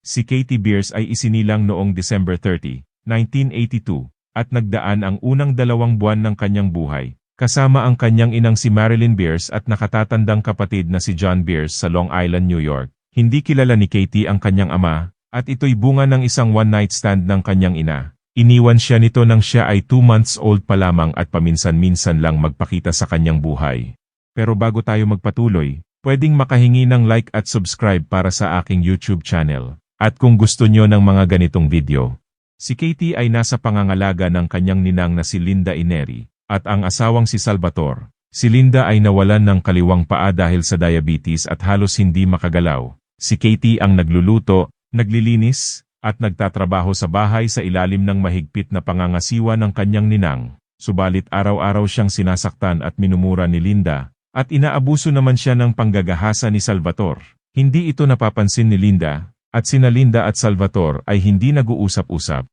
si Katie Beers ay isinilang noong December 30, 1982, at nagdaan ang unang dalawang buwan ng kanyang buhay, kasama ang kanyang inang si Marilyn Beers at nakatatandang kapatid na si John Beers sa Long Island, New York. Hindi kilala ni Katie ang kanyang ama, at ito'y bunga ng isang one-night stand ng kanyang ina. Iniwan siya nito nang siya ay 2 months old pa lamang at paminsan-minsan lang magpakita sa kanyang buhay. Pero bago tayo magpatuloy, pwedeng makahingi ng like at subscribe para sa aking YouTube channel. At kung gusto nyo ng mga ganitong video, si Katie ay nasa pangangalaga ng kanyang ninang na si Linda Ineri, at ang asawang si Salvatore. Si Linda ay nawalan ng kaliwang paa dahil sa diabetes at halos hindi makagalaw. Si Katie ang nagluluto, naglilinis, at nagtatrabaho sa bahay sa ilalim ng mahigpit na pangangasiwa ng kanyang ninang. Subalit araw-araw siyang sinasaktan at minumura ni Linda, at inaabuso naman siya ng panggagahasa ni Salvatore. Hindi ito napapansin ni Linda, at sina Linda at Salvatore ay hindi nag-uusap-usap.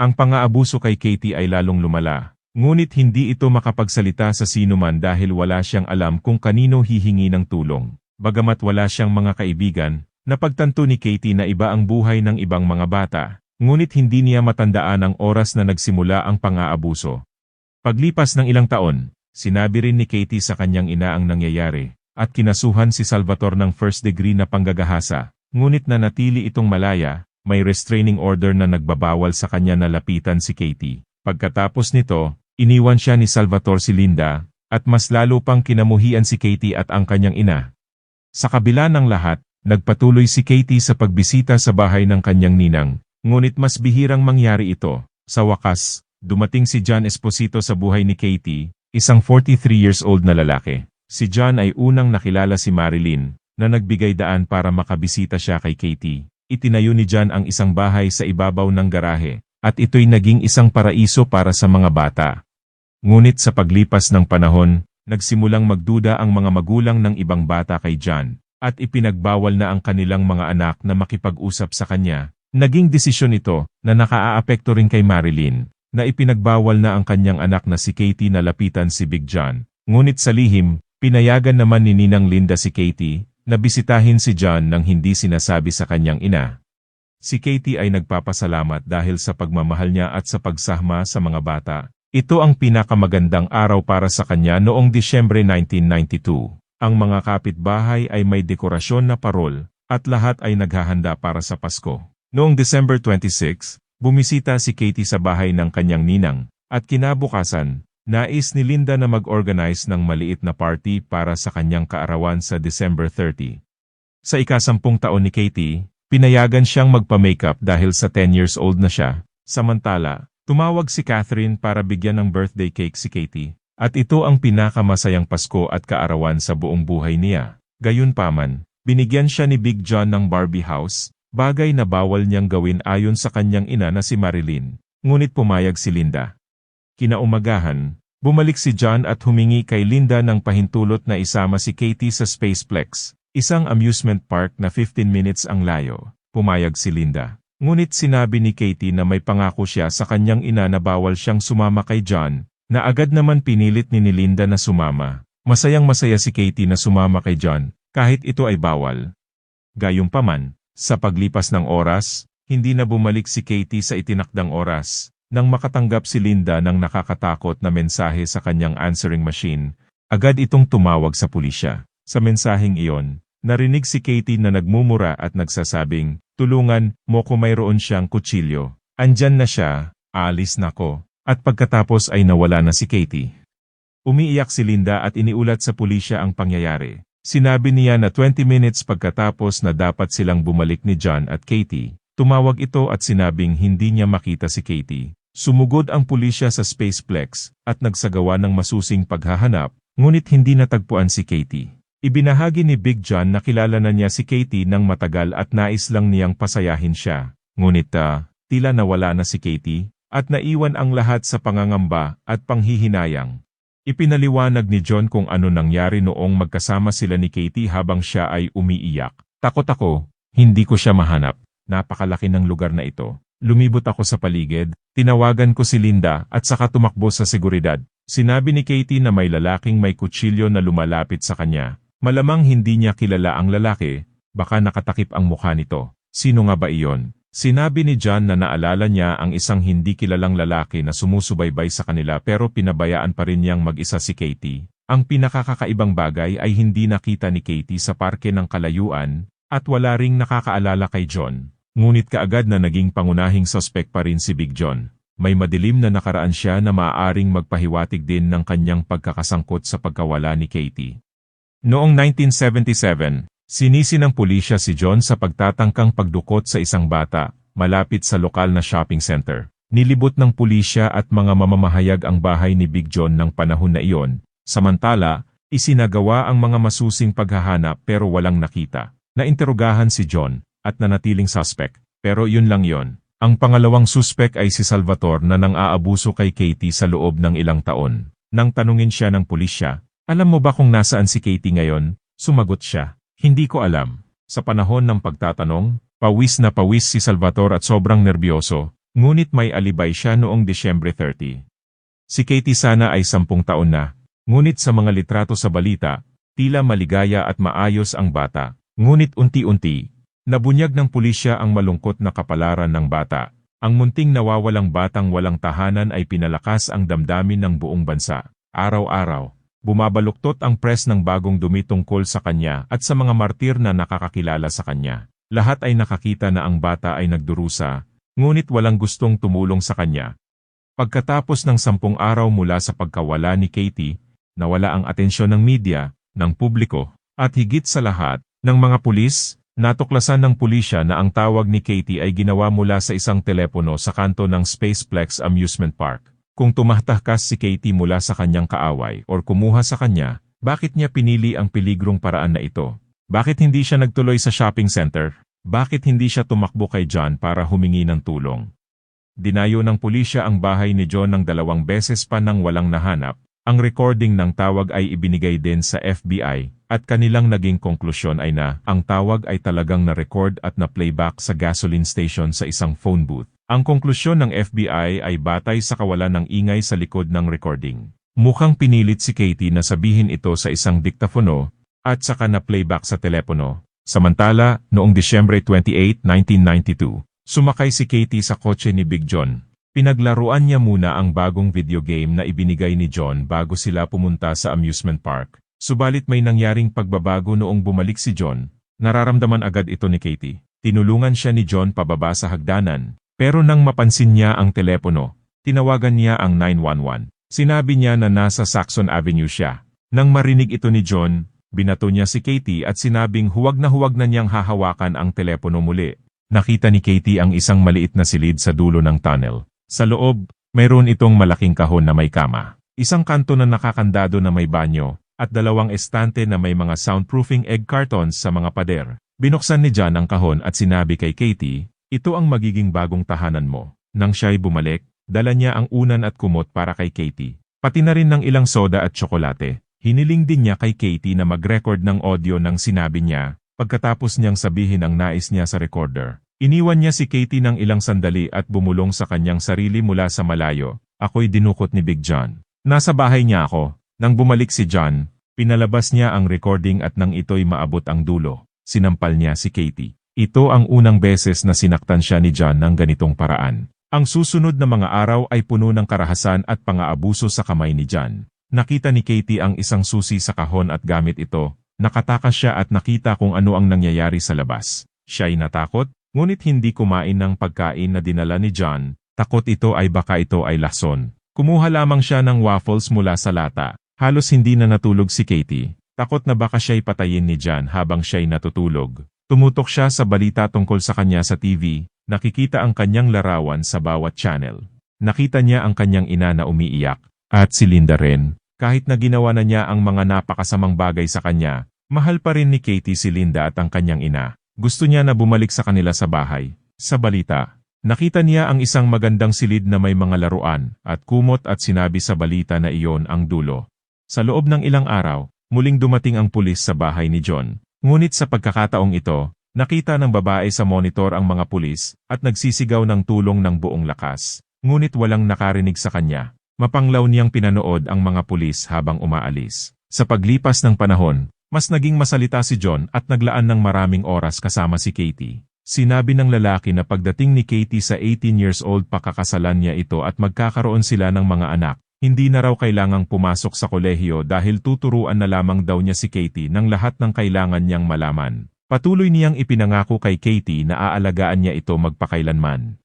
Ang pang-aabuso kay Katie ay lalong lumala, ngunit hindi ito makapagsalita sa sinuman dahil wala siyang alam kung kanino hihingi ng tulong. Bagamat wala siyang mga kaibigan, napagtanto ni Katie na iba ang buhay ng ibang mga bata, ngunit hindi niya matandaan ang oras na nagsimula ang pang-aabuso. Paglipas ng ilang taon, sinabi rin ni Katie sa kanyang ina ang nangyayari, at kinasuhan si Salvatore ng first degree na panggagahasa, ngunit nanatili itong malaya, may restraining order na nagbabawal sa kanya na lapitan si Katie. Pagkatapos nito, iniwan siya ni Salvatore si Linda, at mas lalo pang kinamuhian si Katie at ang kanyang ina. Sa kabila ng lahat, nagpatuloy si Katie sa pagbisita sa bahay ng kanyang ninang, ngunit mas bihirang mangyari ito. Sa wakas, dumating si John Esposito sa buhay ni Katie, isang 43 years old na lalaki. Si John ay unang nakilala si Marilyn, na nagbigay daan para makabisita siya kay Katie. Itinayo ni John ang isang bahay sa ibabaw ng garahe, at ito'y naging isang paraiso para sa mga bata. Ngunit sa paglipas ng panahon, nagsimulang magduda ang mga magulang ng ibang bata kay John, at ipinagbawal na ang kanilang mga anak na makipag-usap sa kanya. Naging desisyon ito na nakaaapekto rin kay Marilyn, na ipinagbawal na ang kanyang anak na si Katie na lapitan si Big John. Ngunit sa lihim, pinayagan naman ni Ninang Linda si Katie, na bisitahin si John nang hindi sinasabi sa kanyang ina. Si Katie ay nagpapasalamat dahil sa pagmamahal niya at sa pagsahma sa mga bata. Ito ang pinakamagandang araw para sa kanya noong Disyembre 1992. Ang mga kapitbahay ay may dekorasyon na parol, at lahat ay naghahanda para sa Pasko. Noong December 26, bumisita si Katie sa bahay ng kanyang ninang, at kinabukasan, nais ni Linda na mag-organize ng maliit na party para sa kanyang kaarawan sa December 30. Sa ikasampung taon ni Katie, pinayagan siyang magpa-makeup dahil sa 10 years old na siya. Samantala, tumawag si Catherine para bigyan ng birthday cake si Katie. At ito ang pinakamasayang Pasko at kaarawan sa buong buhay niya. Gayunpaman, binigyan siya ni Big John ng Barbie house, bagay na bawal niyang gawin ayon sa kanyang ina na si Marilyn. Ngunit pumayag si Linda. Kinaumagahan, bumalik si John at humingi kay Linda ng pahintulot na isama si Katie sa Spaceplex, isang amusement park na 15 minutes ang layo. Pumayag si Linda. Ngunit sinabi ni Katie na may pangako siya sa kanyang ina na bawal siyang sumama kay John, na agad naman pinilit ni Linda na sumama. Masayang masaya si Katie na sumama kay John, kahit ito ay bawal. Gayunpaman, sa paglipas ng oras, hindi na bumalik si Katie sa itinakdang oras. Nang makatanggap si Linda ng nakakatakot na mensahe sa kanyang answering machine, agad itong tumawag sa pulisya. Sa mensaheng iyon, narinig si Katie na nagmumura at nagsasabing, Tulungan mo ko mayroon siyang kutsilyo. Andyan na siya, aalis na ko. At pagkatapos ay nawala na si Katie. Umiiyak si Linda at iniulat sa pulisya ang pangyayari. Sinabi niya na 20 minutes pagkatapos na dapat silang bumalik ni John at Katie, tumawag ito at sinabing hindi niya makita si Katie. Sumugod ang pulisya sa Spaceplex at nagsagawa ng masusing paghahanap, ngunit hindi natagpuan si Katie. Ibinahagi ni Big John na kilala na niya si Katie nang matagal at nais lang niyang pasayahin siya. Ngunit uh, tila nawala na si Katie, at naiwan ang lahat sa pangangamba at panghihinayang. Ipinaliwanag ni John kung ano nangyari noong magkasama sila ni Katie habang siya ay umiiyak. Takot ako, hindi ko siya mahanap. Napakalaki ng lugar na ito. Lumibot ako sa paligid, tinawagan ko si Linda at saka tumakbo sa seguridad. Sinabi ni Katie na may lalaking may kutsilyo na lumalapit sa kanya. Malamang hindi niya kilala ang lalaki, baka nakatakip ang mukha nito. Sino nga ba iyon? Sinabi ni John na naalala niya ang isang hindi kilalang lalaki na sumusubaybay sa kanila pero pinabayaan pa rin niyang mag-isa si Katie. Ang pinakakakaibang bagay ay hindi nakita ni Katie sa parke ng kalayuan at wala ring nakakaalala kay John. Ngunit kaagad na naging pangunahing suspect pa rin si Big John. May madilim na nakaraan siya na maaaring magpahiwatig din ng kanyang pagkakasangkot sa pagkawala ni Katie. Noong 1977, sinisi ng pulisya si John sa pagtatangkang pagdukot sa isang bata, malapit sa lokal na shopping center. Nilibot ng pulisya at mga mamamahayag ang bahay ni Big John ng panahon na iyon. Samantala, isinagawa ang mga masusing paghahanap pero walang nakita. Nainterogahan si John at nanatiling suspect. Pero yun lang yon. Ang pangalawang suspect ay si Salvatore na nang aabuso kay Katie sa loob ng ilang taon. Nang tanungin siya ng pulisya, alam mo ba kung nasaan si Katie ngayon? Sumagot siya, hindi ko alam. Sa panahon ng pagtatanong, pawis na pawis si Salvatore at sobrang nerbyoso, ngunit may alibay siya noong Disyembre 30. Si Katie sana ay sampung taon na, ngunit sa mga litrato sa balita, tila maligaya at maayos ang bata. Ngunit unti-unti, nabunyag ng pulisya ang malungkot na kapalaran ng bata. Ang munting nawawalang batang walang tahanan ay pinalakas ang damdamin ng buong bansa. Araw-araw, Bumabaluktot ang press ng bagong dumi tungkol sa kanya at sa mga martir na nakakakilala sa kanya. Lahat ay nakakita na ang bata ay nagdurusa, ngunit walang gustong tumulong sa kanya. Pagkatapos ng sampung araw mula sa pagkawala ni Katie, nawala ang atensyon ng media, ng publiko, at higit sa lahat, ng mga pulis, natuklasan ng pulisya na ang tawag ni Katie ay ginawa mula sa isang telepono sa kanto ng Spaceplex Amusement Park. Kung tumatahkas si Katie mula sa kanyang kaaway or kumuha sa kanya, bakit niya pinili ang peligrong paraan na ito? Bakit hindi siya nagtuloy sa shopping center? Bakit hindi siya tumakbo kay John para humingi ng tulong? Dinayo ng pulisya ang bahay ni John ng dalawang beses pa nang walang nahanap. Ang recording ng tawag ay ibinigay din sa FBI, at kanilang naging konklusyon ay na ang tawag ay talagang na-record at na-playback sa gasoline station sa isang phone booth. Ang konklusyon ng FBI ay batay sa kawalan ng ingay sa likod ng recording. Mukhang pinilit si Katie na sabihin ito sa isang diktafono at saka na playback sa telepono. Samantala, noong Disyembre 28, 1992, sumakay si Katie sa kotse ni Big John. Pinaglaruan niya muna ang bagong video game na ibinigay ni John bago sila pumunta sa amusement park. Subalit may nangyaring pagbabago noong bumalik si John. Nararamdaman agad ito ni Katie. Tinulungan siya ni John pababa sa hagdanan pero nang mapansin niya ang telepono, tinawagan niya ang 911. Sinabi niya na nasa Saxon Avenue siya. Nang marinig ito ni John, binato niya si Katie at sinabing huwag na huwag na niyang hahawakan ang telepono muli. Nakita ni Katie ang isang maliit na silid sa dulo ng tunnel. Sa loob, mayroon itong malaking kahon na may kama, isang kanto na nakakandado na may banyo, at dalawang estante na may mga soundproofing egg cartons sa mga pader. Binuksan ni John ang kahon at sinabi kay Katie, ito ang magiging bagong tahanan mo. Nang siya'y bumalik, dala niya ang unan at kumot para kay Katie. Pati na rin ng ilang soda at tsokolate. Hiniling din niya kay Katie na mag-record ng audio ng sinabi niya, pagkatapos niyang sabihin ang nais niya sa recorder. Iniwan niya si Katie ng ilang sandali at bumulong sa kanyang sarili mula sa malayo. Ako'y dinukot ni Big John. Nasa bahay niya ako. Nang bumalik si John, pinalabas niya ang recording at nang ito'y maabot ang dulo, sinampal niya si Katie. Ito ang unang beses na sinaktan siya ni John ng ganitong paraan. Ang susunod na mga araw ay puno ng karahasan at pang-aabuso sa kamay ni John. Nakita ni Katie ang isang susi sa kahon at gamit ito. Nakatakas siya at nakita kung ano ang nangyayari sa labas. Siya'y natakot, ngunit hindi kumain ng pagkain na dinala ni John. Takot ito ay baka ito ay lason. Kumuha lamang siya ng waffles mula sa lata. Halos hindi na natulog si Katie. Takot na baka siya'y patayin ni John habang siya'y natutulog. Tumutok siya sa balita tungkol sa kanya sa TV, nakikita ang kanyang larawan sa bawat channel. Nakita niya ang kanyang ina na umiiyak, at si Linda rin. Kahit na ginawa na niya ang mga napakasamang bagay sa kanya, mahal pa rin ni Katie si Linda at ang kanyang ina. Gusto niya na bumalik sa kanila sa bahay. Sa balita, nakita niya ang isang magandang silid na may mga laruan, at kumot at sinabi sa balita na iyon ang dulo. Sa loob ng ilang araw, muling dumating ang pulis sa bahay ni John. Ngunit sa pagkakataong ito, nakita ng babae sa monitor ang mga pulis at nagsisigaw ng tulong ng buong lakas. Ngunit walang nakarinig sa kanya. Mapanglaw niyang pinanood ang mga pulis habang umaalis. Sa paglipas ng panahon, mas naging masalita si John at naglaan ng maraming oras kasama si Katie. Sinabi ng lalaki na pagdating ni Katie sa 18 years old pakakasalan niya ito at magkakaroon sila ng mga anak. Hindi na raw kailangang pumasok sa kolehiyo dahil tuturuan na lamang daw niya si Katie ng lahat ng kailangan niyang malaman. Patuloy niyang ipinangako kay Katie na aalagaan niya ito magpakailanman.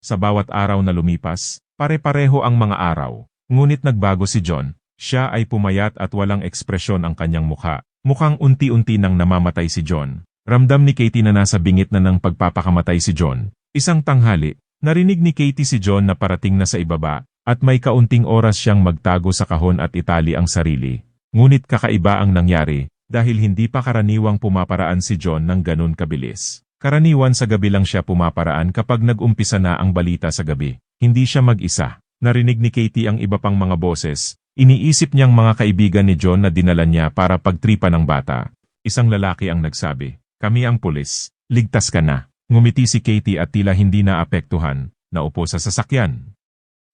Sa bawat araw na lumipas, pare-pareho ang mga araw. Ngunit nagbago si John, siya ay pumayat at walang ekspresyon ang kanyang mukha. Mukhang unti-unti nang namamatay si John. Ramdam ni Katie na nasa bingit na ng pagpapakamatay si John. Isang tanghali, narinig ni Katie si John na parating na sa ibaba, at may kaunting oras siyang magtago sa kahon at itali ang sarili. Ngunit kakaiba ang nangyari, dahil hindi pa karaniwang pumaparaan si John ng ganun kabilis. Karaniwan sa gabi lang siya pumaparaan kapag nag-umpisa na ang balita sa gabi. Hindi siya mag-isa. Narinig ni Katie ang iba pang mga boses. Iniisip niyang mga kaibigan ni John na dinala niya para pagtripa ng bata. Isang lalaki ang nagsabi, Kami ang pulis. Ligtas ka na. Ngumiti si Katie at tila hindi naapektuhan. Naupo sa sasakyan.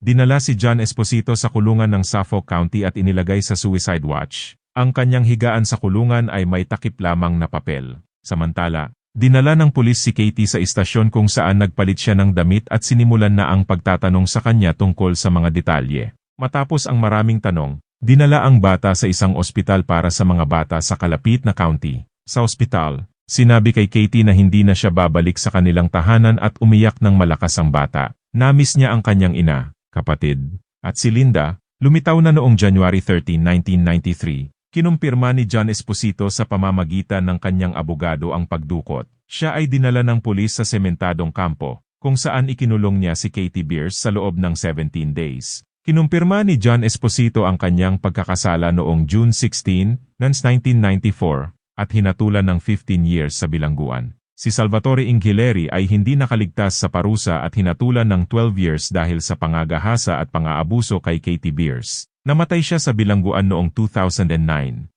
Dinala si John Esposito sa kulungan ng Suffolk County at inilagay sa suicide watch. Ang kanyang higaan sa kulungan ay may takip lamang na papel. Samantala, dinala ng pulis si Katie sa istasyon kung saan nagpalit siya ng damit at sinimulan na ang pagtatanong sa kanya tungkol sa mga detalye. Matapos ang maraming tanong, dinala ang bata sa isang ospital para sa mga bata sa kalapit na county. Sa ospital, sinabi kay Katie na hindi na siya babalik sa kanilang tahanan at umiyak ng malakas ang bata. Namiss niya ang kanyang ina, kapatid, at si Linda, lumitaw na noong January 13, 1993. Kinumpirma ni John Esposito sa pamamagitan ng kanyang abogado ang pagdukot. Siya ay dinala ng pulis sa sementadong kampo, kung saan ikinulong niya si Katie Beers sa loob ng 17 days. Kinumpirma ni John Esposito ang kanyang pagkakasala noong June 16, 1994, at hinatulan ng 15 years sa bilangguan. Si Salvatore Inghileri ay hindi nakaligtas sa parusa at hinatulan ng 12 years dahil sa pangagahasa at pang-aabuso kay Katie Beers. Namatay siya sa bilangguan noong 2009.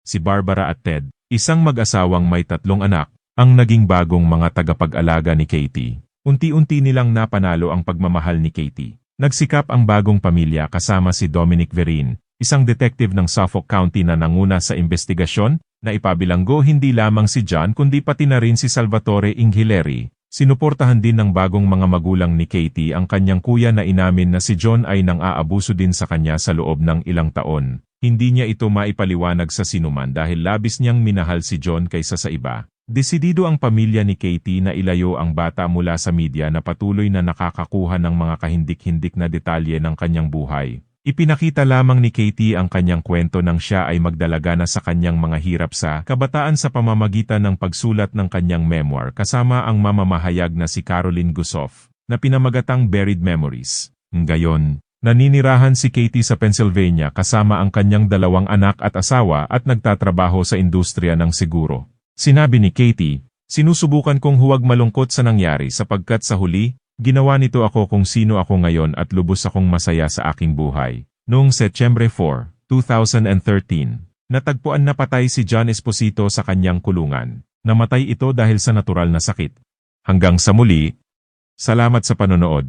Si Barbara at Ted, isang mag-asawang may tatlong anak, ang naging bagong mga tagapag-alaga ni Katie. Unti-unti nilang napanalo ang pagmamahal ni Katie. Nagsikap ang bagong pamilya kasama si Dominic Verin, isang detective ng Suffolk County na nanguna sa investigasyon na ipabilanggo hindi lamang si John kundi pati na rin si Salvatore Inghileri. Sinuportahan din ng bagong mga magulang ni Katie ang kanyang kuya na inamin na si John ay nang aabuso din sa kanya sa loob ng ilang taon. Hindi niya ito maipaliwanag sa sinuman dahil labis niyang minahal si John kaysa sa iba. Desidido ang pamilya ni Katie na ilayo ang bata mula sa media na patuloy na nakakakuha ng mga kahindik-hindik na detalye ng kanyang buhay. Ipinakita lamang ni Katie ang kanyang kwento nang siya ay magdalaga na sa kanyang mga hirap sa kabataan sa pamamagitan ng pagsulat ng kanyang memoir kasama ang mamamahayag na si Caroline Gusoff, na pinamagatang Buried Memories. Ngayon, naninirahan si Katie sa Pennsylvania kasama ang kanyang dalawang anak at asawa at nagtatrabaho sa industriya ng siguro. Sinabi ni Katie, Sinusubukan kong huwag malungkot sa nangyari sapagkat sa huli, Ginawa nito ako kung sino ako ngayon at lubos akong masaya sa aking buhay. Noong Setyembre 4, 2013, natagpuan na patay si John Esposito sa kanyang kulungan. Namatay ito dahil sa natural na sakit. Hanggang sa muli, salamat sa panonood.